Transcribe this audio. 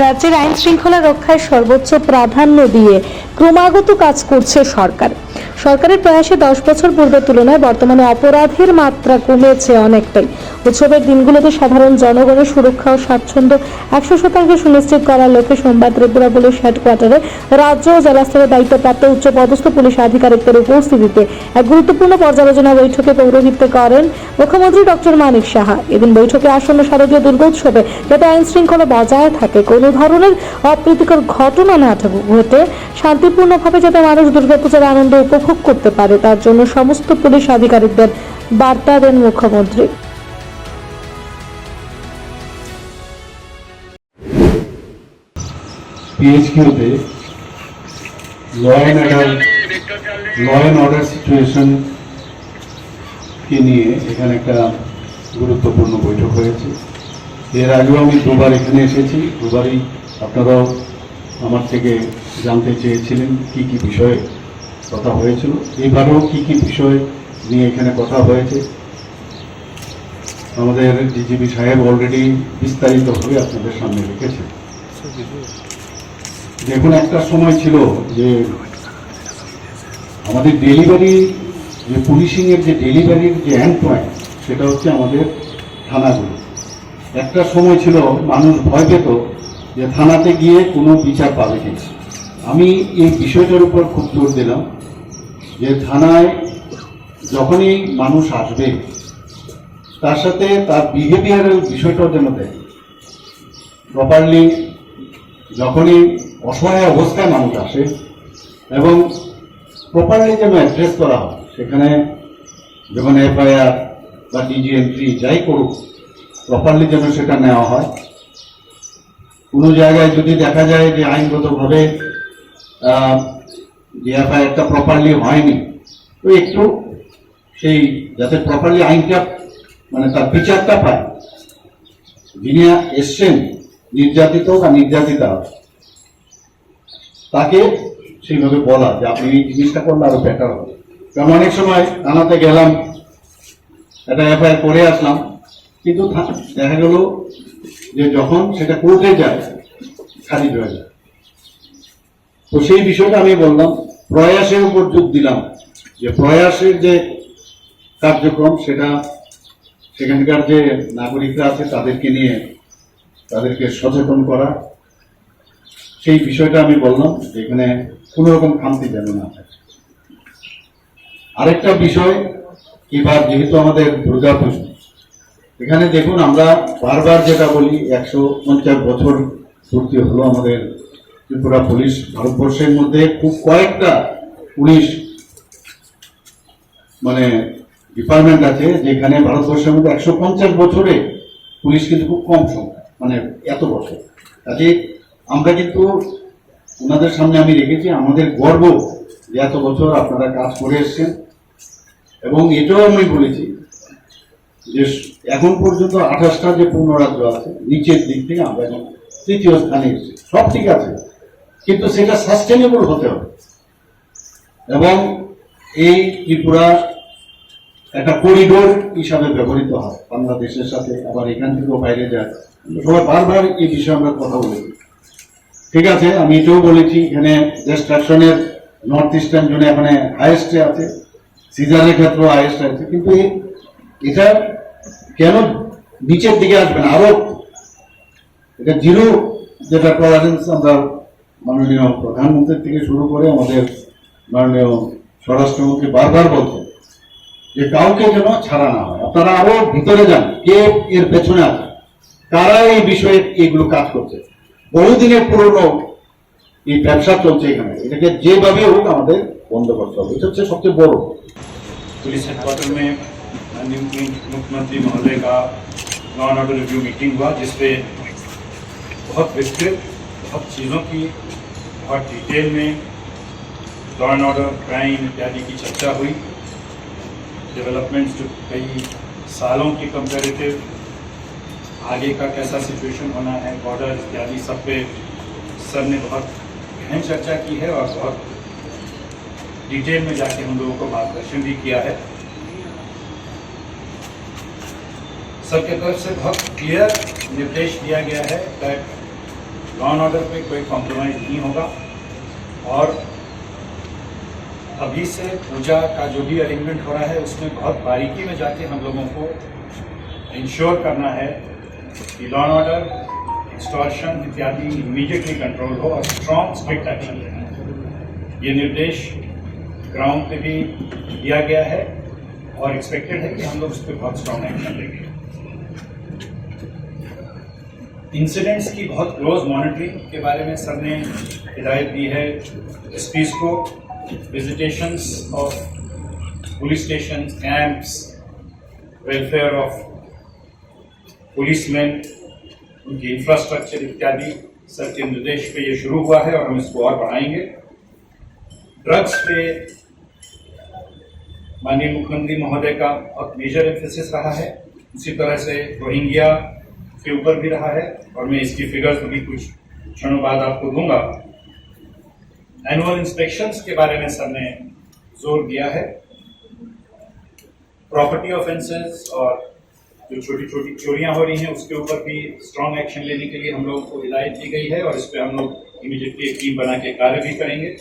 রাজ্যের আইন শৃঙ্খলা রক্ষায় সর্বোচ্চ প্রাধান্য দিয়ে ক্রমাগত কাজ করছে সরকার। সরকারের প্রয়াসে দশ বছর পূর্বের তুলনায় বর্তমানে অপরাধের মাত্রা কমেছে অনেকটাই। উৎসবের দিনগুলোতে সাধারণ জনগণের সুরক্ষা ও স্বাচ্ছন্দ্য একশো শতাংশ সুনিশ্চিত করার লক্ষ্যে সোমবার ত্রিপুরা পুলিশ হেডকোয়ার্টারে রাজ্য ও জেলা স্তরের দায়িত্বপ্রাপ্ত উচ্চপদস্থ পুলিশ আধিকারিকদের উপস্থিতিতে এক গুরুত্বপূর্ণ পর্যালোচনা বৈঠকে পৌরোহিত্য করেন মুখ্যমন্ত্রী ডক্টর মানিক সাহা। এদিন বৈঠকে আসন্ন শারদীয় দুর্গোৎসবে যাতে আইন শৃঙ্খলা বজায় থাকে, কোনো ধরনের অপ্রীতিকর ঘটনা না ঘটে শান্তিপূর্ণভাবে যাতে মানুষ দুর্গাপূজার আনন্দ উপভোগ করতে পারে, তার জন্য সমস্ত পুলিশ আধিকারিকদের বার্তা দেন মুখ্যমন্ত্রী। নিয়ে এখানে একটা গুরুত্বপূর্ণ বৈঠক হয়েছে। এর আগেও আমি দুবার এখানে এসেছি, দুবারই আপনারাও আমার থেকে জানতে চেয়েছিলেন কি কি বিষয়ে কথা হয়েছিল। এবারেও কি কি বিষয় নিয়ে এখানে কথা হয়েছে? আমাদের ডিজিপি সাহেব অলরেডি বিস্তারিতভাবে আপনাদের সামনে রেখেছেন। দেখুন, একটা সময় ছিল যে আমাদের ডেলিভারি যে পুলিশিংয়ের যে ডেলিভারির যে এন্ড পয়েন্ট সেটা হচ্ছে আমাদের থানাগুলো। একটা সময় ছিল, মানুষ ভয় পেত যে থানাতে গিয়ে কোনো বিচার পাবে কিনা। আমি এই বিষয়টার উপর খুব জোর দিলাম যে থানায় যখনই মানুষ আসবে, তার সাথে তার বিহেভিয়ারাল বিষয়টাও যেন দেয়। প্রপারলি যখনই অসহায় অবস্থায় মানুষ আসে এবং প্রপারলি যেন অ্যাড্রেস করা হয়, সেখানে যখন এফআইআর বা ডিজি এন্ট্রি যাই করুক প্রপারলি যেন সেটা নেওয়া হয়। কোনো জায়গায় যদি দেখা যায় যে আইনগতভাবে যে এফআইআরটা প্রপারলি হয়নি। তো একটু সেই যাতে প্রপারলি আইনটা মানে তার বিচারটা পায়। যিনি এসছেন, নির্যাতিত বা নির্যাতিতা। তাকে সেইভাবে বলা যে আপনি এই জিনিসটা করলে আরও বেটার হবে। কারণ অনেক সময় থানাতে গেলাম, একটা এফআইআর করে আসলাম, কিন্তু দেখা গেল যে যখন সেটা কোর্টে যায়, খারিজ হয়ে যায়। তো সেই বিষয়টা আমি বললাম প্রয়াসের উপর যোগ দিলাম যে প্রয়াসের যে কার্যক্রম, সেটা সেখানকার যে নাগরিকরা আছে তাদেরকে নিয়ে, তাদেরকে সচেতন করা, সেই বিষয়টা আমি বললাম যে এখানে কোনো রকম খামতি যেন না থাকে। আরেকটা বিষয়, এবার যেহেতু আমাদের দুর্গা পুজো এখানে দেখুন আমরা বারবার যেটা বলি, একশো পঞ্চাশ বছর পূর্তি হলো আমাদের ত্রিপুরা পুলিশ, ভারতবর্ষের মধ্যে খুব কয়েকটা পুলিশ মানে ডিপার্টমেন্ট আছে, যেখানে ভারতবর্ষের মধ্যে একশো পঞ্চাশ বছরে পুলিশ কিন্তু খুব কম সংখ্যা মানে এত বছর। কাজে আমরা কিন্তু ওনাদের সামনে আমি রেখেছি, আমাদের গর্ব যে এত বছর আপনারা কাজ করে এসছেন। এবং এটাও আমি বলেছি যে এখন পর্যন্ত আঠাশটা যে পূর্ণ রাজ্য আছে, নিচের দিক থেকে আমরা এখন তৃতীয় স্থানে এসেছি। সব ঠিক আছে। কিন্তু সেটা সাস্টেনেবল হতে হবে। এবং এই ত্রিপুরা একটা করিডোর হিসাবে ব্যবহৃত হয় বাংলাদেশের সাথে। আবার এখান থেকেও বাইরে যায়। সবাই বারবার এই বিষয়ে আমরা কথা বলেছি। ঠিক আছে, আমি এটাও বলেছি, এখানে ডিস্ট্রাকশনের নর্থ ইস্টার্ন জোনে এখানে হায়েস্টে আছে সিজারের ক্ষেত্রেও হাইয়েস্ট আছে। কিন্তু এটা কেন নিচের দিকে আসবে না? আরও এটা জিরো যেটা টলারেন্স আমরা মাননীয় প্রধানমন্ত্রী থেকে শুরু করে আমাদের মাননীয় স্বরাষ্ট্রমন্ত্রী বারবার বলছেন যে কাউকে যেন ছাড়া না হয় আপনারা আরো ভিতরে যান কে এর পেছনে আছে কারা এই বিষয়ে এগুলো কাজ করছে বহুদিনের পুরনো এই ব্যবসা চলছে এখানে এটাকে যেভাবে হোক আমাদের বন্ধ করতে হবে এটা হচ্ছে সবচেয়ে বড় पुलिस हेडक्वार्टर में माननीय मुख्यमंत्री महोदय का law and order review meeting हुआ जिसपे बहुत विस्तृत बहुत चीज़ों की बहुत डिटेल में लॉ एंड ऑर्डर क्राइम इत्यादि की चर्चा हुई। डेवलपमेंट्स जो कई सालों की कंपेरेटिव आगे का कैसा सिचुएशन होना है बॉर्डर इत्यादि सब पे सर ने बहुत गहन चर्चा की है और बहुत डिटेल में जाके हम लोगों को मार्गदर्शन भी किया है। सबके तरफ़ से बहुत क्लियर निर्देश दिया गया है दैट लॉ एंड ऑर्डर पे कोई कॉम्प्रोमाइज नहीं होगा। और अभी से पूजा का जो भी अरेंजमेंट हो रहा है, उसमें बहुत बारीकी में जाके हम लोगों को इंश्योर करना है कि लॉ एंड ऑर्डर एक्सटॉर्शन इत्यादि इमीडिएटली कंट्रोल हो और स्ट्रॉन्ग स्ट्रिक्ट एक्शन लेना है ये निर्देश ग्राउंड पे भी दिया गया है और एक्सपेक्टेड है कि हम लोग उस पर बहुत स्ट्रॉन्ग एक्शन लेंगे। इंसिडेंट्स की बहुत क्लोज मॉनिटरिंग के बारे में सर ने हिदायत दी है। एस को visitations of police station camps welfare of policeman उनकी इंफ्रास्ट्रक्चर इत्यादि, सर के निर्देश पे ये शुरू हुआ है और हम इसको और बढ़ाएँगे। ड्रग्स पे माननीय मुख्यमंत्री महोदय का बहुत मेजर एम्फेसिस रहा है। उसी तरह से रोहिंग्या के ऊपर भी रहा है। और मैं इसकी फिगर्स अभी कुछ क्षणों बाद आपको दूँगा। एनुअल इंस्पेक्शन के बारे में सर ने ज़ोर दिया है। प्रॉपर्टी ऑफेंसेस और जो छोटी छोटी चोरियाँ हो रही हैं, उसके ऊपर भी स्ट्रांग एक्शन लेने के लिए हम लोगों को हिदायत दी गई है और इस पर हम लोग इमीडिएटली एक टीम बना के कार्य भी करेंगे।